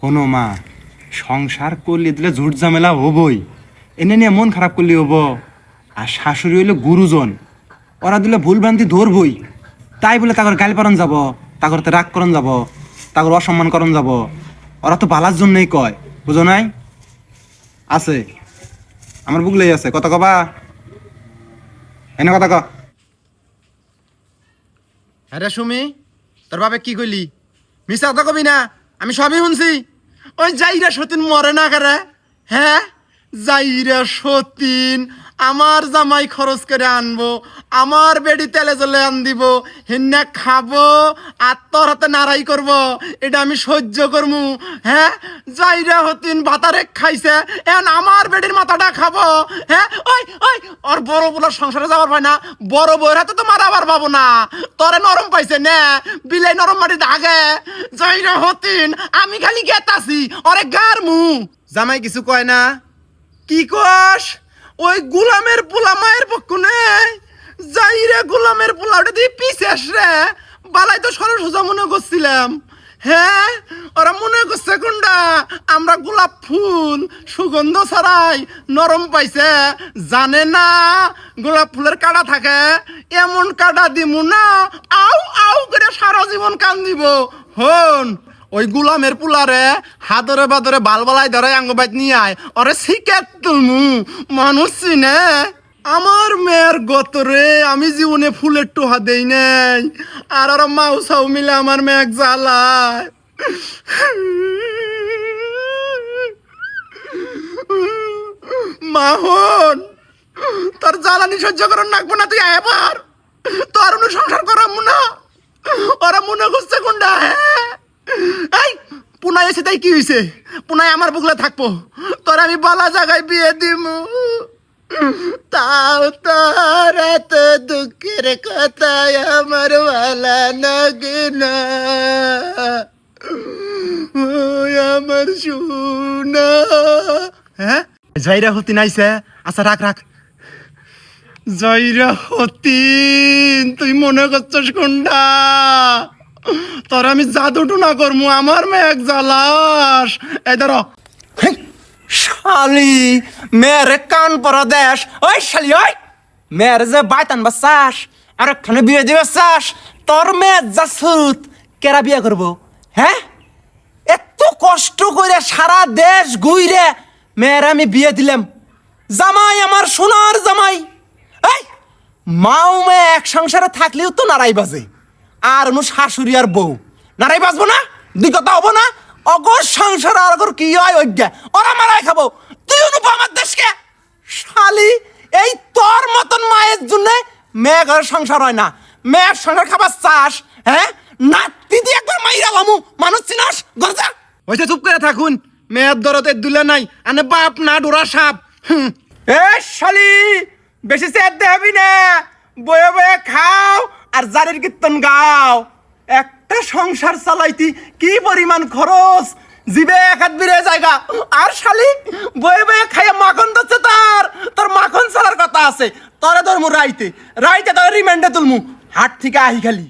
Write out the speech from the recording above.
শোনো মা, সংসার করলে দিলে ঝুট ঝামেলা হবই। এনে নিয়ে মন খারাপ করলে হব। আর শাশুড়ি হইল গুরুজন, ওরা দিলে ভুল ভ্রান্তি ধরবই। তাই বলে তাগর গাল পারন যাব, তাগর তে রাগ করন যাব, তাগর অসম্মান করন যাব। ওরা তো বালার জন্যই কয়, বুঝো নাই? আছে। আমার বুকলেই আছে। কত কবা? এনে কথা ক। আরে সুমি, তোর বাপে কি কইলি? মিছা কথা কবি না? আমি সবই শুনছি। ওই যাইরা সতীন মরে না কারে হ্যাঁ? যাইরা সতীন আমার জামাই খরচ করে আনব, আমার বেডি তেলে জলে আন দিব হিন্না খাব আর তোর হাতে নাড়াই করব, এটা আমি সহ্য করমু হ্যাঁ? যাইরা হতিন ভাতারে খাইছে এখন আমার বেডির মাথাটা খাব হ্যাঁ? ওই ওই ওর বড় বড় সংসারে যাবার পায় না, বড় বউয়ের হাতে তো মারাবার পাবো না, তোরে নরম পাইছে, নে, বিলাই নরম মাটি দাগে, যাইরা হতিন, আমি খালি গেতাছি ওরে গার মু জামাই কিছু কয় না? কি কস? ওই গুলামের পোলা মায়ের পক্ষ নেই। যাই রে গুলামের পোলা, ওটা দিয়ে পিছিস রে। বালাই তো সরল সোজা মনে করছিলাম। হ্যাঁ ওরা মনে করছে কোনটা? আমরা গোলাপ ফুল, সুগন্ধ ছড়াই, নরম পাইছে। জানে না, গোলাপ ফুলের কাটা থাকে। এমন কাটা দিমু না। আউ আউ করে সারা জীবন কান দিব হন। ওই গুলামের পুলারে হাতরে বাদরে বালবালাই ধরে আঙ্গবাইত নিয়ে আয়। ওরে শিকার তুলমু, মানুষ চিনে? আমার মেয়ের গতরে আমি জীবনে ফুলের টোহা দেই নাই। আর ওরা মাউ সাউ মিলে আমার মেয়েক জ্বালায়। মাহন, তোর জ্বালানি সহ্য করার নাকবো না তুই এবার। তোর অনু সংসার করামু না। ওরা মনে করছে কোনটা হ্যাঁ পুনায় এসে তাই কি হয়েছে পুনায় আমার বুকলে থাকব। তোর আমি বলা জায়গায় বিয়ে দিমু। তাও তোর এত দুঃখের কথায় আমার ভালা না আমার হ্যাঁ? যাইরা হতি নাইছে। আচ্ছা রাখ রাখ। জয়রা হতিন তুই মনে করছিস কোনটা? তোর আমি জাদুটু না করমু, আমার মেঘ জ্বালাস। এই ধরো। শালি মেরে কান পরা দেশ। ওই শালি, ওই। মেয়ের যে বাইতান বা চাস আর একখানে বিয়ে দিবে চাস। তোর মেয়ে যা সুত কেরা বিয়ে করব? হ্যাঁ? এত কষ্ট করে সারা দেশ ঘুইরে মেয়ের আমি বিয়ে দিলাম। জামাই আমার সোনার জামাই। এই, মাও মেয়ে এক সংসারে থাকলেও তো নারাই বাজে। আর অনু শাশুড়ি আর বউ। নারাই বাজবো না? দুই কথা হব না? অগর সংসার আর অগর কি হয় অজ্ঞা? ওরা মারাই খাব। তুই অনুপ আমার দেশকে? শালি এই তোর মতন মায়ের জন্য মেয়ে ঘরের সংসার হয় না। মেয়ের সংসার খাবার চাস হ্যাঁ? নাতি দিয়ে একবার মাইরা লামু মানুষ চিনাস? গরজা হয়েছে চুপ করে থাকুন। মেয়ের দরতে দুলে নাই আনে বাপ না ডোরা সাপ। এ শালি বেশি চেয়ার দেবি না। বয়ে বয়ে খাও। আর জারের কীর্তন গাও, একটা সংসার চালাইতি কি পরিমাণ খরচ? জিবে এক হাত বিরে জায়গা। আর শালি, বয়ে বয়ে খাইয়ে মাখন ধরছে তার। তোর মাখন ছাড়ার কথা আছে। তরে ধরমু রাইতে। রাইতে তোর রিমান্ডে তুলমু। হাট থেকে আহি খালি।